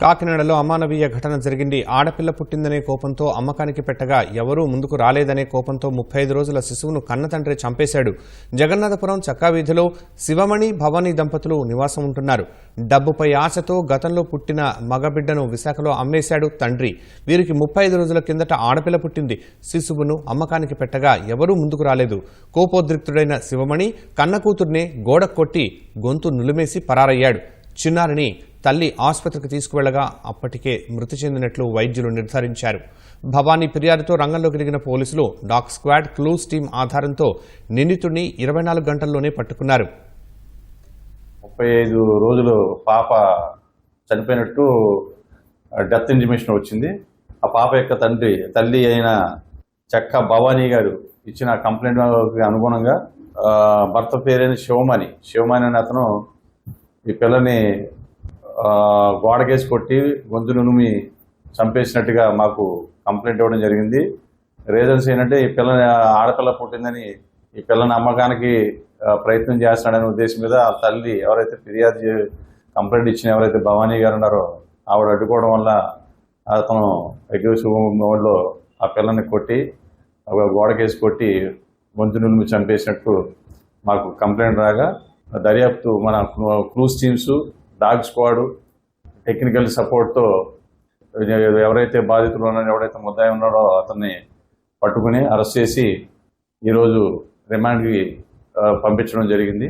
కాకినాడలో అమానవీయ ఘటన జరిగింది. ఆడపిల్ల పుట్టిందనే కోపంతో అమ్మకానికి పెట్టగా ఎవరూ ముందుకు రాలేదనే కోపంతో ముప్పై ఐదు రోజుల శిశువును కన్నతండ్రి చంపేశాడు. జగన్నాథపురం చక్కావీధిలో శివమణి భవానీ దంపతులు నివాసం ఉంటున్నారు. డబ్బుపై ఆశతో గతంలో పుట్టిన మగబిడ్డను విశాఖలో అమ్మేశాడు తండ్రి. వీరికి ముప్పై ఐదు రోజుల కిందట ఆడపిల్ల పుట్టింది. శిశువును అమ్మకానికి పెట్టగా ఎవరూ ముందుకు రాలేదు. కోపోద్రిక్తుడైన శివమణి కన్న కూతుర్నే గోడ కొట్టి గొంతు నులిమేసి పరారయ్యాడు. చిన్నారిని తల్లి ఆసుపత్రికి తీసుకువెళ్ళగా అప్పటికే మృతి చెందినట్లు వైద్యులు నిర్ధారించారు. భవానీ ఫిర్యాదుతో రంగంలోకి దిగిన పోలీసులు డాగ్ స్క్వాడ్ క్లూస్ టీం ఆధారంతో నిందితుడిని ఇరవై నాలుగు గంటల్లోనే పట్టుకున్నారు. ముప్పై ఐదు రోజులు పాప చనిపోయినట్టు డెత్ ఇంటిమేషన్ వచ్చింది. ఆ పాప యొక్క తండ్రి తల్లి అయిన చెక్క భవానీ గారు ఇచ్చిన కంప్లైంట్ అనుగుణంగా భర్త పేరైన శివమణి శివమణి అనే అతను ఈ పిల్లని గోడకేసి కొట్టి గొంతును నుమి చంపేసినట్టుగా మాకు కంప్లైంట్ ఇవ్వడం జరిగింది. రీజన్స్ ఏంటంటే ఈ పిల్ల ఆడపిల్ల పుట్టిందని ఈ పిల్లని అమ్మకానికి ప్రయత్నం చేస్తున్నాడనే ఉద్దేశం మీద ఆ తల్లి ఎవరైతే ఫిర్యాదు కంప్లైంట్ ఇచ్చిన ఎవరైతే భవానీ గారు ఉన్నారో ఆవిడ అడ్డుకోవడం వల్ల అతను అగ్రెసివ్ మోడ్లో ఆ పిల్లని కొట్టి ఒక గోడకేసి కొట్టి గొంతు నులిమి చంపేసినట్టు మాకు కంప్లైంట్ రాగా దర్యాప్తు మన clues teams dog squad technical సపోర్ట్తో ఎవరైతే బాధితులు ఉన్నారో ఎవరైతే ముద్దాయి ఉన్నాడో అతన్ని పట్టుకుని అరెస్ట్ చేసి ఈరోజు రిమాండ్కి పంపించడం జరిగింది.